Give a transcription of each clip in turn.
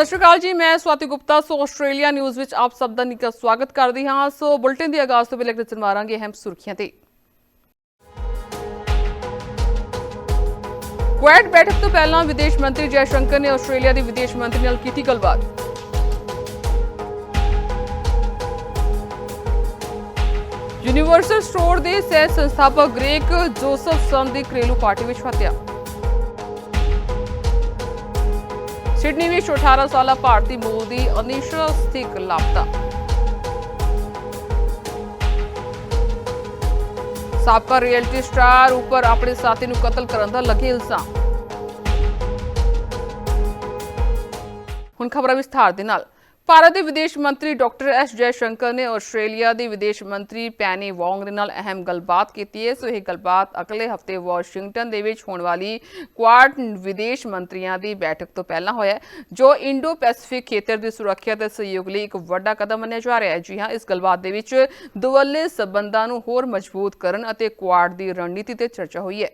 ਸਤਿ ਸ਼੍ਰੀ ਅਕਾਲ ਜੀ, ਮੈਂ Swati Gupta. So Australia news ਵਿੱਚ ਆਪ ਸਭ ਦਾ ਨਿੱਘਾ ਸਵਾਗਤ ਕਰਦੀ ਹਾਂ। ਸੋ ਬੁਲਟਨ ਦੀ ਆਗਾਜ਼ ਤੋਂ ਪਹਿਲੇ ਨਜ਼ਰ ਮਾਰਾਂਗੇ ਅਹਿਮ ਸੁਰਖੀਆਂ ਤੇ। ਕੁਵੈਟ ਬੈਠਕ ਤੋਂ ਪਹਿਲਾਂ ਵਿਦੇਸ਼ ਮੰਤਰੀ ਜੈ ਸ਼ੰਕਰ ਨੇ ਆਸਟ੍ਰੇਲੀਆ ਦੇ ਵਿਦੇਸ਼ ਮੰਤਰੀ ਨਾਲ ਕੀਤੀ ਗੱਲਬਾਤ। ਯੂਨੀਵਰਸਲ ਸਟੋਰ ਦੇ ਸਹਿ ਸੰਸਥਾਪਕ ਗ੍ਰੇਕ ਜੋਸਫਸਨ ਦੀ ਘਰੇਲੂ ਪਾਰਟੀ ਵਿੱਚ ਹੱਤਿਆ ਸਿਡਨੀ ਵਿੱਚ 18 ਸਾਲਾ ਭਾਰਤੀ ਮੂਲ ਦੀ ਅਨੀਸ਼ਾ ਸਥਿਕ ਲਾਪਤਾ। ਸਾਬਕਾ ਰਿਐਲਿਟੀ ਸਟਾਰ ਉੱਪਰ ਆਪਣੇ ਸਾਥੀ ਨੂੰ ਕਤਲ ਕਰਨ ਦਾ ਲੱਗੇ ਇਲਜ਼ਾਮ। ਹੁਣ ਖਬਰਾਂ ਵਿਸਥਾਰ ਦੇ ਨਾਲ। ਭਾਰਤ ਦੇ ਵਿਦੇਸ਼ ਮੰਤਰੀ ਡਾਕਟਰ ਐਸ ਜੈ ਸ਼ੰਕਰ ਨੇ ਆਸਟ੍ਰੇਲੀਆ ਦੀ ਵਿਦੇਸ਼ ਮੰਤਰੀ ਪੈਨੀ ਵੌਂਗ ਦੇ ਨਾਲ ਅਹਿਮ ਗੱਲਬਾਤ ਕੀਤੀ ਹੈ। ਸੋ ਇਹ ਗੱਲਬਾਤ ਅਗਲੇ ਹਫ਼ਤੇ ਵਾਸ਼ਿੰਗਟਨ ਦੇ ਵਿੱਚ ਹੋਣ ਵਾਲੀ ਕੁਆਡ ਵਿਦੇਸ਼ ਮੰਤਰੀਆਂ ਦੀ ਬੈਠਕ ਤੋਂ ਪਹਿਲਾਂ ਹੋਇਆ ਜੋ ਇੰਡੋ ਪੈਸੀਫਿਕ ਖੇਤਰ ਦੀ ਸੁਰੱਖਿਆ ਤੇ ਸਹਿਯੋਗ ਲਈ ਇੱਕ ਵੱਡਾ ਕਦਮ ਮੰਨਿਆ ਜਾ ਰਿਹਾ ਹੈ। ਜੀ ਹਾਂ, ਇਸ ਗੱਲਬਾਤ ਦੇ ਵਿੱਚ ਦੁਵੱਲੇ ਸਬੰਧਾਂ ਨੂੰ ਹੋਰ ਮਜ਼ਬੂਤ ਕਰਨ ਅਤੇ ਕੁਆਡ ਦੀ ਰਣਨੀਤੀ ਤੇ ਚਰਚਾ ਹੋਈ ਹੈ।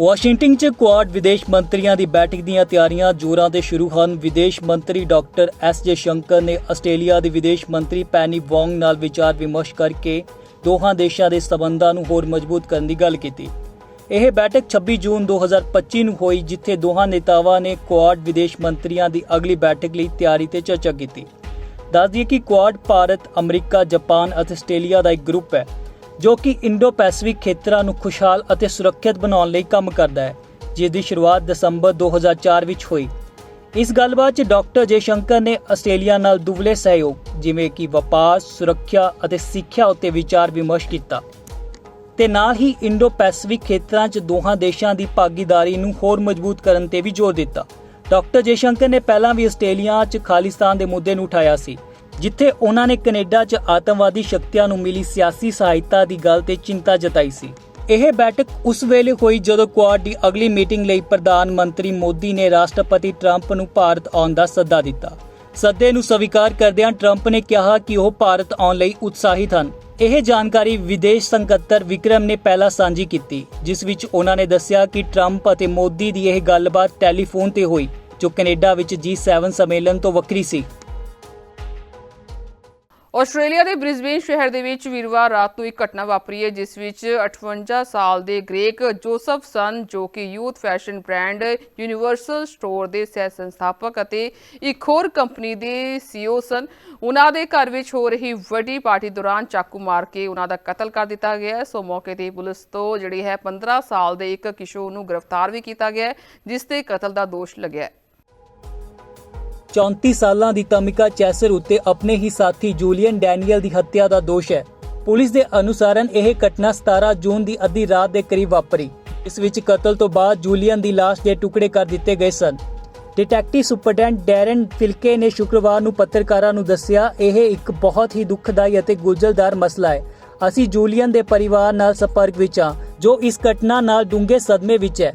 ਵਾਸ਼ਿੰਗਟਨ 'ਚ ਕੁਆਡ ਵਿਦੇਸ਼ ਮੰਤਰੀਆਂ ਦੀ ਬੈਠਕ ਦੀਆਂ ਤਿਆਰੀਆਂ ਜ਼ੋਰਾਂ ਤੇ ਸ਼ੁਰੂ ਹਨ। ਵਿਦੇਸ਼ ਮੰਤਰੀ ਡਾਕਟਰ ਐਸ ਜੇ ਸ਼ੰਕਰ ਨੇ ਆਸਟ੍ਰੇਲੀਆ ਦੇ ਵਿਦੇਸ਼ ਮੰਤਰੀ ਪੈਨੀ ਵੌਂਗ ਨਾਲ ਵਿਚਾਰ ਵਿਮਰਸ਼ ਕਰਕੇ ਦੋਹਾਂ ਦੇਸ਼ਾਂ ਦੇ ਸਬੰਧਾਂ ਨੂੰ ਹੋਰ ਮਜ਼ਬੂਤ ਕਰਨ ਦੀ ਗੱਲ ਕੀਤੀ। ਇਹ ਬੈਠਕ 26 ਜੂਨ 2025 ਨੂੰ ਹੋਈ, ਜਿੱਥੇ ਦੋਹਾਂ ਨੇਤਾਵਾਂ ਨੇ ਕੁਆਡ ਵਿਦੇਸ਼ ਮੰਤਰੀਆਂ ਦੀ ਅਗਲੀ ਬੈਠਕ ਲਈ ਤਿਆਰੀ ਤੇ ਚਰਚਾ ਕੀਤੀ। ਦੱਸ ਦਈਏ ਕਿ ਕੁਆਡ, ਭਾਰਤ, ਅਮਰੀਕਾ, ਜਾਪਾਨ ਅਤੇ ਆਸਟ੍ਰੇਲੀਆ ਦਾ ਇੱਕ ਗਰੁੱਪ ਹੈ। ਜੋ ਕਿ ਇੰਡੋ ਪੈਸੀਫਿਕ ਖੇਤਰਾਂ ਨੂੰ ਖੁਸ਼ਹਾਲ ਅਤੇ ਸੁਰੱਖਿਅਤ ਬਣਾਉਣ ਲਈ ਕੰਮ ਕਰਦਾ ਹੈ ਜਿਸ ਦੀ ਸ਼ੁਰੂਆਤ ਦਸੰਬਰ 2004 ਵਿੱਚ ਹੋਈ। ਇਸ ਗੱਲਬਾਤ 'ਚ ਡਾਕਟਰ ਜੇ ਸ਼ੰਕਰ ਨੇ ਆਸਟ੍ਰੇਲੀਆ ਨਾਲ ਦੁਬਲੇ ਸਹਿਯੋਗ, ਜਿਵੇਂ ਕਿ ਵਪਾਰ, ਸੁਰੱਖਿਆ ਅਤੇ ਸਿੱਖਿਆ ਉੱਤੇ ਵਿਚਾਰ ਵਿਮਰਸ਼ ਕੀਤਾ। ਤੇ ਨਾਲ ਹੀ ਇੰਡੋ ਪੈਸੀਫਿਕ ਖੇਤਰਾਂ 'ਚ ਦੋਹਾਂ ਦੇਸ਼ਾਂ ਦੀ ਭਾਗੀਦਾਰੀ ਨੂੰ ਹੋਰ ਮਜ਼ਬੂਤ ਕਰਨ ਤੇ ਵੀ ਜ਼ੋਰ ਦਿੱਤਾ। ਡਾਕਟਰ ਜੇਸ਼ੰਕਰ ਨੇ ਪਹਿਲਾਂ ਵੀ ਆਸਟ੍ਰੇਲੀਆ 'ਚ ਖਾਲਿਸਤਾਨ ਦੇ ਮੁੱਦੇ ਨੂੰ ਉਠਾਇਆ ਸੀ। ਜਿੱਥੇ ਉਹਨਾਂ ਨੇ ਕੈਨੇਡਾ 'ਚ ਆਤੰਕਵਾਦੀ ਸ਼ਕਤੀਆਂ ਨੂੰ ਮਿਲੀ ਸਿਆਸੀ ਸਹਾਇਤਾ ਦੀ ਗੱਲ ਤੇ ਚਿੰਤਾ ਜਤਾਈ ਸੀ। ਇਹ ਬੈਠਕ ਉਸ ਵੇਲੇ ਹੋਈ ਜਦੋਂ ਕੁਆਡ ਦੀ ਅਗਲੀ ਮੀਟਿੰਗ ਲਈ ਪ੍ਰਧਾਨ ਮੰਤਰੀ ਮੋਦੀ ਨੇ ਰਾਸ਼ਟਰਪਤੀ ਟਰੰਪ ਨੂੰ ਭਾਰਤ ਆਉਣ ਦਾ ਸੱਦਾ ਦਿੱਤਾ। ਸੱਦੇ ਨੂੰ ਸਵੀਕਾਰ ਕਰਦਿਆਂ ਟਰੰਪ ਨੇ ਕਿਹਾ ਕਿ ਉਹ ਭਾਰਤ ਆਉਣ ਲਈ ਉਤਸ਼ਾਹਿਤ ਹਨ। ਇਹ ਜਾਣਕਾਰੀ ਵਿਦੇਸ਼ ਸਕੱਤਰ ਵਿਕਰਮ ਨੇ ਪਹਿਲਾਂ ਸਾਂਝੀ ਕੀਤੀ, ਜਿਸ ਵਿੱਚ ਉਹਨਾਂ ਨੇ ਦੱਸਿਆ ਕਿ ਟਰੰਪ ਅਤੇ ਮੋਦੀ ਦੀ ਇਹ ਗੱਲਬਾਤ ਟੈਲੀਫੋਨ ਤੇ ਹੋਈ, ਜੋ ਕੈਨੇਡਾ ਵਿੱਚ G7 ਸੰਮੇਲਨ ਤੋਂ ਵੱਖਰੀ ਸੀ। ਆਸਟ੍ਰੇਲੀਆ ਦੇ ਬ੍ਰਿਸਬੇਨ ਸ਼ਹਿਰ ਦੇ ਵਿੱਚ ਵੀਰਵਾਰ ਰਾਤ ਨੂੰ ਇੱਕ ਘਟਨਾ ਵਾਪਰੀ ਹੈ, ਜਿਸ ਵਿੱਚ 58 ਸਾਲ ਦੇ ਗ੍ਰੇਕ ਜੋਸਫ ਸਨ, ਜੋ ਕਿ youth fashion brand Universal Store ਦੇ ਸਹਿ ਸੰਸਥਾਪਕ ਅਤੇ ਇੱਕ ਹੋਰ ਕੰਪਨੀ ਦੇ ਸੀਓ ਸਨ। ਉਹਨਾਂ ਦੇ ਘਰ ਵਿੱਚ ਹੋ ਰਹੀ ਵੱਡੀ ਪਾਰਟੀ ਦੌਰਾਨ ਚਾਕੂ ਮਾਰ ਕੇ ਉਹਨਾਂ ਦਾ ਕਤਲ ਕਰ ਦਿੱਤਾ ਗਿਆ ਸੋ ਮੌਕੇ ਤੇ ਪੁਲਿਸ ਤੋਂ ਜਿਹੜੀ ਹੈ 15 ਸਾਲ ਦੇ ਇੱਕ ਕਿਸ਼ੋਰ ਨੂੰ ਗ੍ਰਿਫਤਾਰ ਵੀ ਕੀਤਾ ਗਿਆ ਜਿਸ ਤੇ ਕਤਲ ਦਾ ਦੋਸ਼ ਲੱਗਿਆ ਹੈ। 34 ਸਾਲਾਂ ਦੀ ਤਮਿਕਾ ਚੈਸਰ ਉੱਤੇ ਆਪਣੇ ਹੀ ਸਾਥੀ ਜੂਲੀਅਨ ਡੈਨੀਅਲ ਦੀ ਹੱਤਿਆ ਦਾ ਦੋਸ਼ ਹੈ। ਪੁਲਿਸ ਦੇ ਅਨੁਸਾਰਨ ਇਹ ਘਟਨਾ 17 ਜੂਨ ਦੀ ਅੱਧੀ ਰਾਤ ਦੇ ਕਰੀਬ ਵਾਪਰੀ। ਇਸ ਵਿੱਚ ਕਤਲ ਤੋਂ ਬਾਅਦ ਜੂਲੀਅਨ ਦੀ ਲਾਸ਼ ਦੇ ਟੁਕੜੇ ਕਰ ਦਿੱਤੇ ਗਏ ਸਨ। ਡਿਟੈਕਟਿਵ ਸੁਪਰਡੈਂਟ ਡੈਰਨ ਫਿਲਕੇ ਨੇ ਸ਼ੁੱਕਰਵਾਰ ਨੂੰ ਪੱਤਰਕਾਰਾਂ ਨੂੰ ਦੱਸਿਆ, ਇਹ ਇੱਕ ਬਹੁਤ ਹੀ ਦੁਖਦਾਈ ਅਤੇ ਗੁੰਝਲਦਾਰ ਮਸਲਾ ਹੈ। ਅਸੀਂ ਜੂਲੀਅਨ ਦੇ ਪਰਿਵਾਰ ਨਾਲ ਸੰਪਰਕ ਵਿੱਚ ਹਾਂ, ਜੋ ਇਸ ਘਟਨਾ ਨਾਲ ਡੂੰਘੇ ਸਦਮੇ ਵਿੱਚ ਹੈ।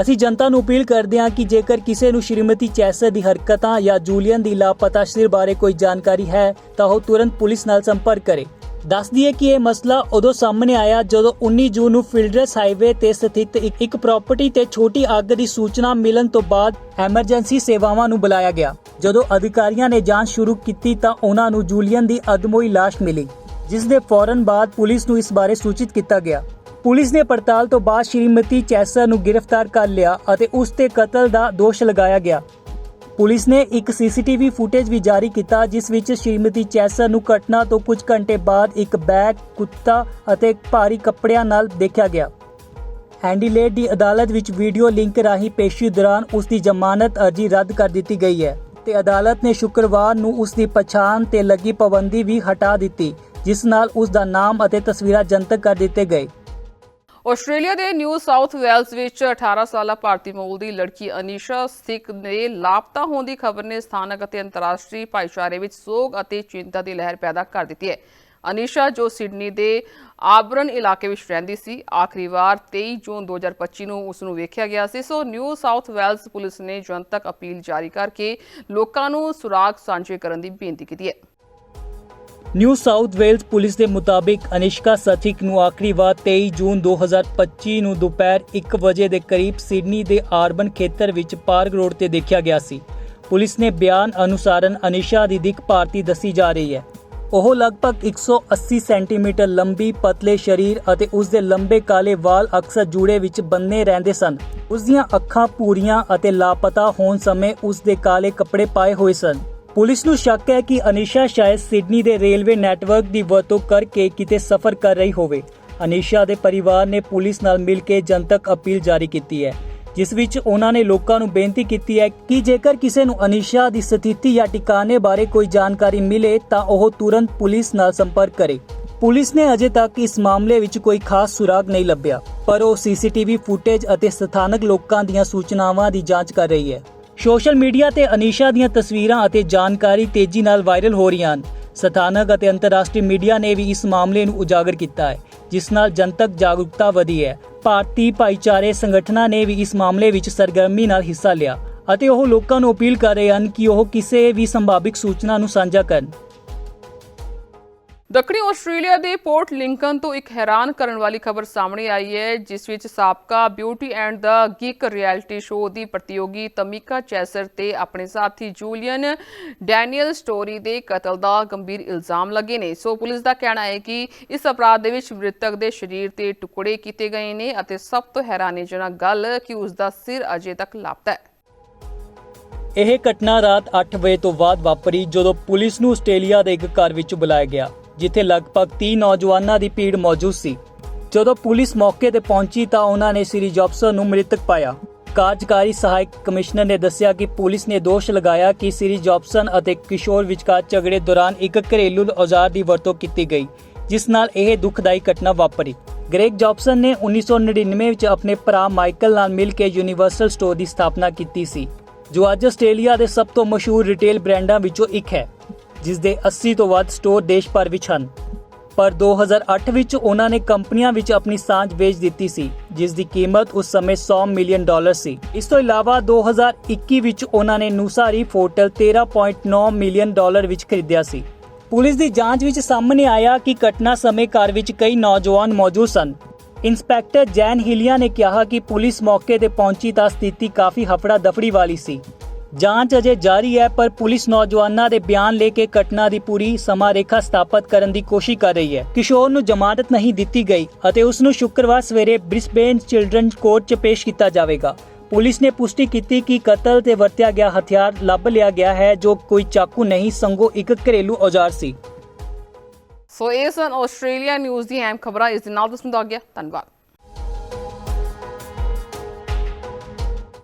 ਅਸੀਂ ਜਨਤਾ ਨੂੰ ਅਪੀਲ ਕਰਦੇ ਹਾਂ ਕਿ ਜੇਕਰ ਕਿਸੇ ਨੂੰ ਸ਼੍ਰੀਮਤੀ ਚੈਸਰ ਦੀ ਹਰਕਤਾਂ ਜਾਂ ਜੂਲੀਅਨ ਦੀ ਲਾਪਤਾ ਸ਼ਰੀਰ ਬਾਰੇ ਕੋਈ ਜਾਣਕਾਰੀ ਹੈ, ਤਾਂ ਉਹ ਤੁਰੰਤ ਪੁਲਿਸ ਨਾਲ ਸੰਪਰਕ ਕਰੇ। ਦੱਸ ਦਈਏ ਕਿ ਇਹ ਮਸਲਾ ਉਦੋਂ ਸਾਹਮਣੇ ਆਇਆ ਜਦੋਂ 19 ਜੂਨ ਨੂੰ ਫਿਲਡਰਸ ਹਾਈਵੇ ਤੇ ਸਥਿਤ ਇੱਕ ਇੱਕ ਪ੍ਰਾਪਰਟੀ ਤੇ ਛੋਟੀ ਅੱਗ ਦੀ ਸੂਚਨਾ ਮਿਲਣ ਤੋਂ ਬਾਅਦ ਐਮਰਜੈਂਸੀ ਸੇਵਾਵਾਂ ਨੂੰ ਬੁਲਾਇਆ ਗਿਆ। ਜਦੋਂ ਅਧਿਕਾਰੀਆਂ ਨੇ ਜਾਂਚ ਸ਼ੁਰੂ ਕੀਤੀ ਤਾਂ ਉਹਨਾਂ ਨੂੰ ਜੂਲੀਅਨ ਦੀ ਅਦਮੋਈ ਲਾਸ਼ ਮਿਲੀ, ਜਿਸ ਦੇ ਫੌਰਨ ਬਾਅਦ ਪੁਲਿਸ ਨੂੰ ਇਸ ਬਾਰੇ ਸੂਚਿਤ ਕੀਤਾ ਗਿਆ। ਪੁਲਿਸ ਨੇ ਪੜਤਾਲ ਤੋਂ ਬਾਅਦ ਸ਼੍ਰੀਮਤੀ ਚੈਸਰ ਨੂੰ ਗ੍ਰਿਫਤਾਰ ਕਰ ਲਿਆ ਅਤੇ ਉਸ ਤੇ ਕਤਲ ਦਾ ਦੋਸ਼ ਲਗਾਇਆ ਗਿਆ। ਪੁਲਿਸ ਨੇ ਇੱਕ ਸੀਸੀਟੀਵੀ ਫੁਟੇਜ ਵੀ ਜਾਰੀ ਕੀਤਾ, ਜਿਸ ਵਿੱਚ ਸ਼੍ਰੀਮਤੀ ਚੈਸਰ ਨੂੰ ਘਟਨਾ ਤੋਂ ਕੁਝ ਘੰਟੇ ਬਾਅਦ ਇੱਕ ਬੈਗ, ਕੁੱਤਾ ਅਤੇ ਭਾਰੀ ਕੱਪੜਿਆਂ ਨਾਲ ਦੇਖਿਆ ਗਿਆ। ਹੈਂਡੀਲੇਟ ਦੀ ਅਦਾਲਤ ਵਿੱਚ ਵੀਡੀਓ ਲਿੰਕ ਰਾਹੀਂ ਪੇਸ਼ੀ ਦੌਰਾਨ ਉਸ ਦੀ ਜ਼ਮਾਨਤ ਅਰਜ਼ੀ ਰੱਦ ਕਰ ਦਿੱਤੀ ਗਈ ਹੈ ਤੇ ਅਦਾਲਤ ਨੇ ਸ਼ੁੱਕਰਵਾਰ ਨੂੰ ਉਸ ਦੀ ਪਛਾਣ ਤੇ ਲੱਗੀ ਪਾਬੰਦੀ ਵੀ ਹਟਾ ਦਿੱਤੀ, ਜਿਸ ਨਾਲ ਉਸ ਦਾ ਨਾਮ ਅਤੇ ਤਸਵੀਰਾਂ ਜਨਤਕ ਕਰ ਦਿੱਤੇ ਗਏ। ਆਸਟ੍ਰੇਲੀਆ ਦੇ ਨਿਊ ਸਾਊਥ ਵੇਲਸ ਵਿੱਚ 18 ਸਾਲਾ ਭਾਰਤੀ ਮੂਲ ਦੀ ਲੜਕੀ ਅਨੀਸ਼ਾ ਸਿੱਖ ਦੇ ਲਾਪਤਾ ਹੋਣ ਦੀ ਖਬਰ ਨੇ ਸਥਾਨਕ ਅਤੇ ਅੰਤਰਰਾਸ਼ਟਰੀ ਭਾਈਚਾਰੇ ਵਿੱਚ ਸੋਗ ਅਤੇ ਚਿੰਤਾ ਦੀ ਲਹਿਰ ਪੈਦਾ ਕਰ ਦਿੱਤੀ ਹੈ। ਅਨੀਸ਼ਾ ਜੋ ਸਿਡਨੀ ਦੇ ਆਬਰਨ ਇਲਾਕੇ ਵਿੱਚ ਰਹਿੰਦੀ ਸੀ, ਆਖਰੀ ਵਾਰ 23 ਜੂਨ 2025 ਨੂੰ ਉਸ ਨੂੰ ਵੇਖਿਆ ਗਿਆ ਸੀ। So New South Wales police ਨੇ ਜਨਤਕ ਅਪੀਲ ਜਾਰੀ ਕਰਕੇ ਲੋਕਾਂ ਨੂੰ ਸੁਰਾਗ ਸਾਂਝੇ ਕਰਨ ਦੀ ਬੇਨਤੀ ਕੀਤੀ ਹੈ। ਨਿਊ ਸਾਊਥ ਵੇਲਜ਼ ਪੁਲਿਸ ਦੇ ਮੁਤਾਬਿਕ ਅਨਿਸ਼ਕਾ ਸਥਿਕ ਨੂੰ ਆਖਰੀ ਵਾਰ 23 ਜੂਨ 2025 ਨੂੰ ਦੁਪਹਿਰ 1 ਵਜੇ ਦੇ ਕਰੀਬ ਸਿਡਨੀ ਦੇ ਆਰਬਨ ਖੇਤਰ ਵਿੱਚ ਪਾਰਕ ਰੋਡ ਤੇ ਦੇਖਿਆ ਗਿਆ ਸੀ। ਪੁਲਿਸ ਨੇ ਬਿਆਨ ਅਨੁਸਾਰਨ ਅਨਿਸ਼ਾ ਦੀ ਦਿੱਖ ਭਾਰਤੀ ਦੱਸੀ ਜਾ ਰਹੀ ਹੈ। ਉਹ ਲਗਭਗ 180 ਸੈਂਟੀਮੀਟਰ ਲੰਬੀ, ਪਤਲੇ ਸਰੀਰ ਅਤੇ ਉਸ ਦੇ ਲੰਬੇ ਕਾਲੇ ਵਾਲ ਅਕਸਰ ਜੂੜੇ ਵਿੱਚ ਬੰਨੇ ਰਹਿੰਦੇ ਸਨ। ਉਸ ਦੀਆਂ ਅੱਖਾਂ ਪੂਰੀਆਂ ਅਤੇ ਲਾਪਤਾ ਹੋਣ ਸਮੇਂ ਉਸ ਦੇ ਕਾਲੇ ਕੱਪੜੇ ਪਾਏ ਹੋਏ ਸਨ। ਪੁਲਿਸ ਨੂੰ ਸ਼ੱਕ ਹੈ ਕਿ ਅਨੀਸ਼ਾ ਸ਼ਾਇਦ ਸਿਡਨੀ ਦੇ ਰੇਲਵੇ ਨੈਟਵਰਕ ਦੀ ਵਰਤੋਂ ਕਰਕੇ ਕਿਤੇ ਸਫ਼ਰ ਕਰ ਰਹੀ ਹੋਵੇ। ਅਨਿਸ਼ਾ ਦੇ ਪਰਿਵਾਰ ਨੇ ਪੁਲਿਸ ਨਾਲ ਮਿਲ ਕੇ ਜਨਤਕ ਅਪੀਲ ਜਾਰੀ ਕੀਤੀ ਹੈ, ਜਿਸ ਵਿੱਚ ਉਹਨਾਂ ਨੇ ਲੋਕਾਂ ਨੂੰ ਬੇਨਤੀ ਕੀਤੀ ਹੈ ਕਿ ਜੇਕਰ ਕਿਸੇ ਨੂੰ ਅਨਿਸ਼ਾ ਦੀ ਸਥਿਤੀ ਜਾਂ ਟਿਕਾਣੇ ਬਾਰੇ ਕੋਈ ਜਾਣਕਾਰੀ ਮਿਲੇ ਤਾਂ ਉਹ ਤੁਰੰਤ ਪੁਲਿਸ ਨਾਲ ਸੰਪਰਕ ਕਰੇ। ਪੁਲਿਸ ਨੇ ਅਜੇ ਤੱਕ ਇਸ ਮਾਮਲੇ ਵਿੱਚ ਕੋਈ ਖਾਸ ਸੁਰਾਗ ਨਹੀਂ ਲੱਭਿਆ, ਪਰ ਉਹ ਸੀਸੀਟੀਵੀ ਫੁਟੇਜ ਅਤੇ ਸਥਾਨਕ ਲੋਕਾਂ ਦੀਆਂ ਸੂਚਨਾਵਾਂ ਦੀ ਜਾਂਚ ਕਰ ਰਹੀ ਹੈ। ਸੋਸ਼ਲ ਮੀਡੀਆ ਤੇ ਅਨੀਸ਼ਾ ਦੀਆਂ ਤਸਵੀਰਾਂ ਅਤੇ ਜਾਣਕਾਰੀ ਤੇਜ਼ੀ ਨਾਲ ਵਾਇਰਲ ਹੋ ਰਹੀਆਂ ਹਨ। ਸਥਾਨਕ ਅਤੇ ਅੰਤਰਰਾਸ਼ਟਰੀ ਮੀਡੀਆ ਨੇ ਵੀ ਇਸ ਮਾਮਲੇ ਨੂੰ ਉਜਾਗਰ ਕੀਤਾ ਹੈ, ਜਿਸ ਨਾਲ ਜਨਤਕ ਜਾਗਰੂਕਤਾ ਵਧੀ ਹੈ। ਭਾਰਤੀ ਭਾਈਚਾਰੇ ਸੰਗਠਨਾਂ ਨੇ ਵੀ ਇਸ ਮਾਮਲੇ ਵਿੱਚ ਸਰਗਰਮੀ ਨਾਲ ਹਿੱਸਾ ਲਿਆ ਅਤੇ ਉਹ ਲੋਕਾਂ ਨੂੰ ਅਪੀਲ ਕਰ ਰਹੇ ਹਨ ਕਿ ਉਹ ਕਿਸੇ ਵੀ ਸੰਭਾਵਿਕ ਸੂਚਨਾ ਨੂੰ ਸਾਂਝਾ ਕਰਨ। ਦੱਖਣੀ ਆਸਟ੍ਰੇਲੀਆ ਦੇ ਪੋਰਟ ਲਿੰਕਨ ਤੋਂ ਇੱਕ ਹੈਰਾਨ ਕਰਨ ਵਾਲੀ ਖਬਰ ਸਾਹਮਣੇ ਆਈ ਹੈ, ਜਿਸ ਵਿੱਚ ਸਾਬਕਾ beauty and the geek reality show ਦੀ ਪ੍ਰਤੀਯੋਗੀ ਤਮਿਕਾ ਚੈਸਰ ਤੇ ਆਪਣੇ ਸਾਥੀ ਜੂਲੀਅਨ ਡੈਨੀਅਲ ਸਟੋਰੀ ਦੇ ਕਤਲ ਦਾ ਗੰਭੀਰ ਇਲਜ਼ਾਮ ਲੱਗੇ ਨੇ। ਸੋ ਪੁਲਿਸ ਦਾ ਕਹਿਣਾ ਹੈ ਕਿ ਇਸ ਅਪਰਾਧ ਦੇ ਵਿੱਚ ਮ੍ਰਿਤਕ ਦੇ ਸਰੀਰ ਤੇ ਟੁਕੜੇ ਕੀਤੇ ਗਏ ਨੇ ਅਤੇ ਸਭ ਤੋਂ ਹੈਰਾਨੀਜਨਕ ਗੱਲ ਕਿ ਉਸ ਦਾ ਸਿਰ ਅਜੇ ਤੱਕ ਲਾਪਤਾ ਹੈ। ਇਹ ਘਟਨਾ ਰਾਤ 8 ਵਜੇ ਤੋਂ ਬਾਅਦ ਵਾਪਰੀ ਜਦੋਂ ਪੁਲਿਸ ਨੂੰ ਆਸਟ੍ਰੇਲੀਆ ਦੇ ਇੱਕ ਘਰ ਵਿੱਚ ਬੁਲਾਇਆ ਗਿਆ। ਜਿੱਥੇ ਲਗਭਗ 30 ਨੌਜਵਾਨਾਂ ਦੀ ਭੀੜ ਮੌਜੂਦ ਸੀ। ਜਦੋਂ ਪੁਲਿਸ ਮੌਕੇ ਤੇ ਪਹੁੰਚੀ ਤਾਂ ਉਹਨਾਂ ਨੇ ਸ੍ਰੀ ਜੌਬਸਨ ਨੂੰ ਮ੍ਰਿਤਕ ਪਾਇਆ। ਕਾਰਜਕਾਰੀ ਸਹਾਇਕ ਕਮਿਸ਼ਨਰ ਨੇ ਦੱਸਿਆ ਕਿ ਪੁਲਿਸ ਨੇ ਦੋਸ਼ ਲਗਾਇਆ ਕਿ ਸ੍ਰੀ ਜੌਬਸਨ ਅਤੇ ਕਿਸ਼ੋਰ ਵਿਚਕਾਰ ਝਗੜੇ ਦੌਰਾਨ ਇੱਕ ਘਰੇਲੂ ਔਜ਼ਾਰ ਦੀ ਵਰਤੋਂ ਕੀਤੀ ਗਈ, ਜਿਸ ਨਾਲ ਇਹ ਦੁਖਦਾਈ ਘਟਨਾ ਵਾਪਰੀ। ਗ੍ਰੇਗ ਜੌਬਸਨ ਨੇ 1999 ਵਿੱਚ ਆਪਣੇ ਭਰਾ ਮਾਈਕਲ ਨਾਲ ਮਿਲ ਕੇ ਯੂਨੀਵਰਸਲ ਸਟੋਰ ਦੀ ਸਥਾਪਨਾ ਕੀਤੀ ਸੀ, ਜੋ ਅੱਜ ਆਸਟ੍ਰੇਲੀਆ ਦੇ ਸਭ ਤੋਂ ਮਸ਼ਹੂਰ ਰਿਟੇਲ ਬ੍ਰਾਂਡਾਂ ਵਿੱਚੋਂ ਇੱਕ ਹੈ। ਜਿਸ ਦੇ 80 ਤੋਂ ਵੱਧ ਸਟੋਰ ਦੇਸ਼ ਭਰ ਵਿੱਚ ਹਨ। ਪਰ 2008 ਵਿੱਚ ਉਹਨਾਂ ਨੇ ਕੰਪਨੀਆਂ ਵਿੱਚ ਆਪਣੀ ਸਾਂਝ ਵੇਚ ਦਿੱਤੀ ਸੀ, ਜਿਸ ਦੀ ਕੀਮਤ ਉਸ ਸਮੇਂ 100 ਮਿਲੀਅਨ ਡਾਲਰ ਸੀ। ਇਸ ਤੋਂ ਇਲਾਵਾ 2021 ਵਿੱਚ ਉਹਨਾਂ ਨੇ ਨੂਸਾ ਰੀਫ 13.9 ਮਿਲੀਅਨ ਡਾਲਰ ਵਿੱਚ ਖਰੀਦਿਆ ਸੀ। ਪੁਲਿਸ ਦੀ ਜਾਂਚ ਵਿੱਚ ਸਾਹਮਣੇ ਆਇਆ ਕਿ ਘਟਨਾ ਸਮੇਂ ਘਰ ਵਿੱਚ ਕਈ ਨੌਜਵਾਨ ਮੌਜੂਦ ਸਨ। ਇੰਸਪੈਕਟਰ ਜੈਨ ਹਿਲਿਆ ਨੇ ਕਿਹਾ ਕਿ ਪੁਲਿਸ ਮੌਕੇ ਤੇ ਪਹੁੰਚੀ ਤਾਂ ਸਥਿਤੀ ਕਾਫੀ ਹਫੜਾ ਦਫੜੀ ਵਾਲੀ ਸੀ। ਜਾਂਚ ਅਜੇ ਜਾਰੀ ਹੈ, ਪਰ ਪੁਲਿਸ ਨੌਜਵਾਨਾਂ ਦੇ ਬਿਆਨ ਲੈ ਕੇ ਘਟਨਾ ਦੀ ਪੂਰੀ ਸਮਾਂ ਰੇਖਾ ਸਥਾਪਿਤ ਕਰਨ ਦੀ ਕੋਸ਼ਿਸ਼ ਕਰ ਰਹੀ ਹੈ। ਕਿਸ਼ੋਰ ਨੂੰ ਜ਼ਮਾਨਤ ਨਹੀਂ ਦਿੱਤੀ ਗਈ ਅਤੇ ਉਸ ਨੂੰ ਸ਼ੁੱਕਰਵਾਰ ਸਵੇਰੇ ਬ੍ਰਿਸਬੇਨ ਚਿਲਡਰਨ ਕੋਰਟ 'ਚ ਪੇਸ਼ ਕੀਤਾ ਜਾਵੇਗਾ। ਪੁਲਿਸ ਨੇ ਪੁਸ਼ਟੀ ਕੀਤੀ ਕਿ ਕਤਲ ਤੇ ਵਰਤਿਆ ਗਿਆ ਹਥਿਆਰ ਲੱਭ ਲਿਆ ਗਿਆ ਹੈ, ਜੋ ਕੋਈ ਚਾਕੂ ਨਹੀਂ ਸੰਗੋ ਇੱਕ ਘਰੇਲੂ ਔਜ਼ਾਰ ਸੀ। ਸੋ ਇਹ ਸਨ ਆਸਟ੍ਰੇਲੀਆ ਨਿਊਜ਼ ਦੀ ਅਹਿਮ ਖਬਰਾਂ ਇਸ ਦੇ ਨਾਲ ਦੱਸਣ ਗਿਆ ਧੰਨਵਾਦ।